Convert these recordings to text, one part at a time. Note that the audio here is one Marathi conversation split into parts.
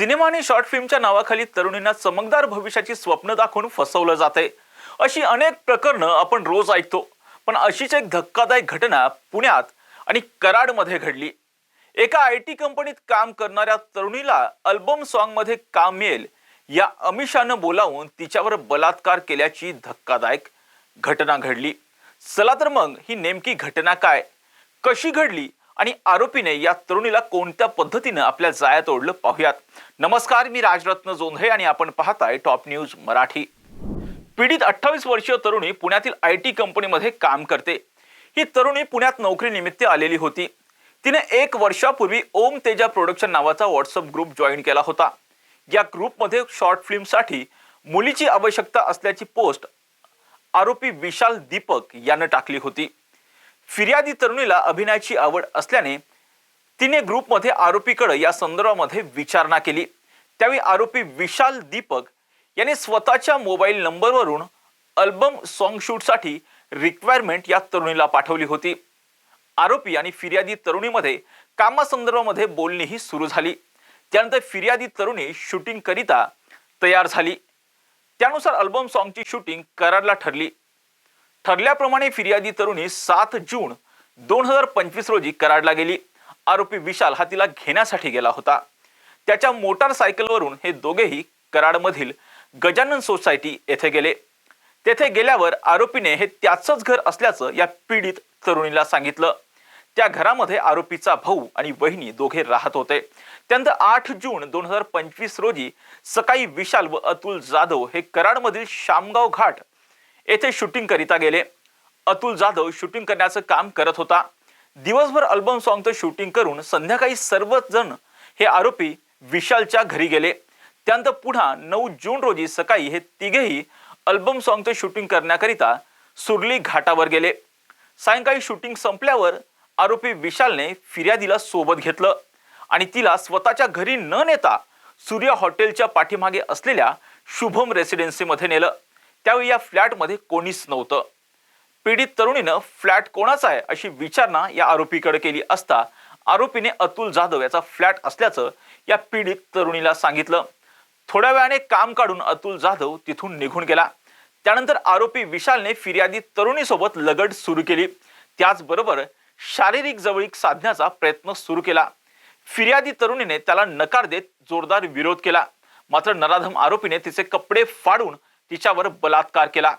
सिनेमा आणि शॉर्ट फिल्मच्या नावाखाली तरुणींना चमकदार भविष्याची स्वप्न दाखवून फसवलं जाते अशी अनेक प्रकरणं आपण रोज ऐकतो. पण अशीच एक धक्कादायक घटना पुण्यात आणि कराडमध्ये घडली. एका आय टी कंपनीत काम करणाऱ्या तरुणीला अल्बम सॉन्गमध्ये काम मिळेल या अमिषानं बोलावून तिच्यावर बलात्कार केल्याची धक्कादायक घटना घडली. चला तर मग ही नेमकी घटना काय? कशी घडली? आणि आरोपीने या तरुणीला कोणत्या पद्धतीनं आपल्या जाळ्यात ओढलं पाहूयात. नमस्कार मी राजरत्न जोंधळे आणि आपण पाहताय टॉप न्यूज मराठी. पीडित अठ्ठावीस वर्षीय तरुणी पुण्यातील आय टी कंपनीमध्ये काम करते. ही तरुणी पुण्यात नोकरीनिमित्त आलेली होती. तिने एक वर्षापूर्वी ओम तेजा प्रोडक्शन नावाचा व्हॉट्सअप ग्रुप जॉईन केला होता. या ग्रुपमध्ये शॉर्ट फिल्मसाठी मुलीची आवश्यकता असल्याची पोस्ट आरोपी विशाल दीपक यानं टाकली होती. फिर्यादी तरुणीला अभिनयाची आवड असल्याने तिने ग्रुपमध्ये आरोपीकडे या संदर्भामध्ये विचारणा केली. त्यावेळी आरोपी विशाल दीपक याने स्वतःच्या मोबाईल नंबरवरून अल्बम सॉन्ग शूटसाठी रिक्वायरमेंट या तरुणीला पाठवली होती. आरोपी आणि फिर्यादी तरुणीमध्ये कामासंदर्भामध्ये बोलणीही सुरू झाली. त्यानंतर फिर्यादी तरुणी शूटिंग करिता तयार झाली. त्यानुसार अल्बम सॉन्गची शूटिंग करारला ठरली. ठरल्याप्रमाणे फिर्यादी तरुणी सात जून दोन हजार पंचवीस रोजी कराडला गेली. आरोपी विशाल हा तिला घेण्यासाठी गेला होता. त्याच्या मोटारसायकलवरून हे दोघेही कराडमधील गजानन सोसायटी येथे गेले. तेथे गेल्यावर आरोपीने हे त्याचंच घर असल्याचं या पीडित तरुणीला सांगितलं. त्या घरामध्ये आरोपीचा भाऊ आणि वहिनी दोघे राहत होते. त्यानंतर आठ जून दोन हजार पंचवीस रोजी सकाळी विशाल व अतुल जाधव हे कराडमधील शामगाव घाट येथे शूटिंग करिता गेले. अतुल जाधव शूटिंग करण्याचं काम करत होता. दिवसभर अल्बम सॉंगचं शूटिंग करून संध्याकाळी सर्वच जण हे आरोपी विशालच्या घरी गेले. त्यानंतर पुन्हा नऊ जून रोजी सकाळी हे तिघेही अल्बम सॉंगचं शूटिंग करण्याकरिता सुरली घाटावर गेले. सायंकाळी शूटिंग संपल्यावर आरोपी विशालने फिर्यादीला सोबत घेतलं आणि तिला स्वतःच्या घरी न नेता सूर्य हॉटेलच्या पाठीमागे असलेल्या शुभम रेसिडेन्सीमध्ये नेलं. त्यावेळी या फ्लॅटमध्ये कोणीच नव्हतं. पीडित तरुणीनं फ्लॅट कोणाचा आहे अशी विचारणा या आरोपीकडे केली असता आरोपीने अतुल जाधव याचा फ्लॅट असल्याचं या पीडित तरुणीला सांगितलं. थोड्या वेळाने काम काढून अतुल जाधव तिथून निघून गेला. त्यानंतर आरोपी विशालने फिर्यादी तरुणीसोबत लगड सुरू केली. त्याचबरोबर शारीरिक जवळीक साधण्याचा प्रयत्न सुरू केला. फिर्यादी तरुणीने त्याला नकार देत जोरदार विरोध केला. मात्र नराधम आरोपीने तिचे कपडे फाडून तिच्यावर बलात्कार केला.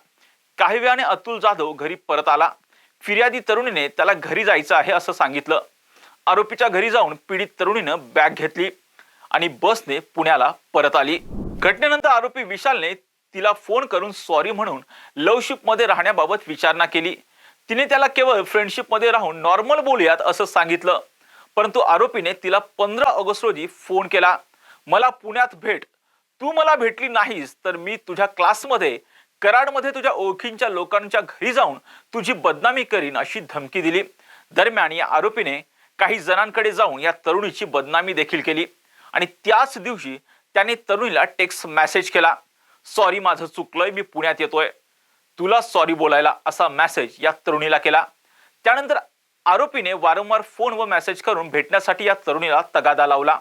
काही वेळाने अतुल जाधव घरी परत आला. फिर्यादी तरुणीने त्याला घरी जायचं आहे असं सांगितलं. आरोपीच्या घरी जाऊन पीडित तरुणीनं बॅग घेतली आणि बसने पुण्याला परत आली. घटनेनंतर आरोपी विशालने तिला फोन करून सॉरी म्हणून लवशिपमध्ये राहण्याबाबत विचारणा केली. तिने त्याला केवळ फ्रेंडशिपमध्ये राहून नॉर्मल बोलूयात असं सांगितलं. परंतु आरोपीने तिला पंधरा ऑगस्ट रोजी फोन केला. मला पुण्यात भेट तू मला भेटली नाहीस तर मी तुझ्या क्लासमध्ये कराडमध्ये तुझ्या ओळखींच्या लोकांच्या घरी जाऊन तुझी बदनामी करीन अशी धमकी दिली. दरम्यान या आरोपीने काही जणांकडे जाऊन या तरुणीची बदनामी देखील केली. आणि त्याच दिवशी त्याने तरुणीला टेक्स्ट मेसेज केला. सॉरी माझं चुकलंय मी पुण्यात येतोय. तुला सॉरी बोलायला असा मेसेज या तरुणीला केला. त्यानंतर आरोपीने वारंवार फोन व मेसेज करून भेटण्यासाठी या तरुणीला तगादा लावला.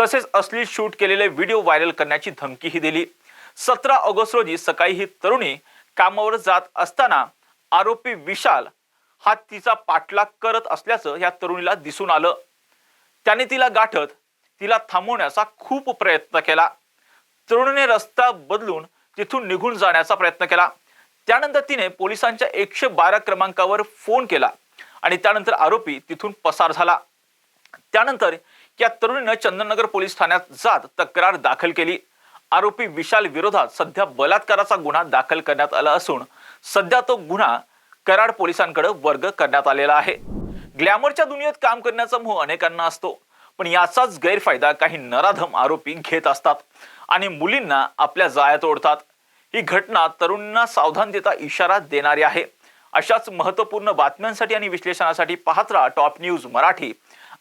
तसेच असली शूट केलेले व्हिडिओ व्हायरल करण्याची धमकीही दिली. सतरा ऑगस्ट रोजी सकाळी ही तरुणी कामावर जात असताना आरोपी विशाल हा तिचा पाठलाग करत असल्याचं या तरुणीला दिसून आलं. त्याने तिला गाठत तिला थांबवण्याचा खूप प्रयत्न केला. तरुणीने रस्ता बदलून तिथून निघून जाण्याचा प्रयत्न केला. त्यानंतर तिने पोलिसांच्या एकशे बारा क्रमांकावर फोन केला आणि त्यानंतर आरोपी तिथून पसार झाला. त्यानंतर या तरुणीनं चंदननगर पोलीस ठाण्यात जात तक्रार दाखल केली. आरोपी विशाल विरोधात सध्या बलात्काराचा गुन्हा दाखल करण्यात आला असून सध्या तो गुन्हा कराड पोलिसांकडे वर्ग करण्यात आलेला आहे. ग्लॅमरच्या दुनियेत काम करण्याचा मोह अनेकांना असतो पण याचाच गैरफायदा काही नराधम आरोपी घेत असतात आणि मुलींना आपल्या जाळ्यात ओढतात ही घटना तरुणांना सावधानतेचा इशारा देणारी आहे. अशाच महत्त्वपूर्ण बातम्यांसाठी आणि विश्लेषणासाठी पाहत राहा टॉप न्यूज मराठी.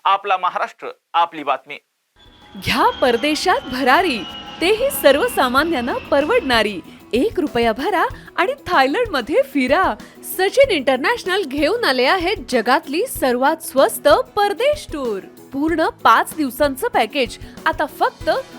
आपला महाराष्ट्र आपली बातमी. घ्या परदेशात भरारी. तेही सर्वसामान्यांना परवडणारी. एक रुपया भरा आणि थायलंडमध्ये फिरा. सचिन इंटरनॅशनल घेऊन आले आहेत जगातली सर्वात स्वस्त परदेश टूर. पूर्ण पाच दिवसांचं पॅकेज. आता फक्त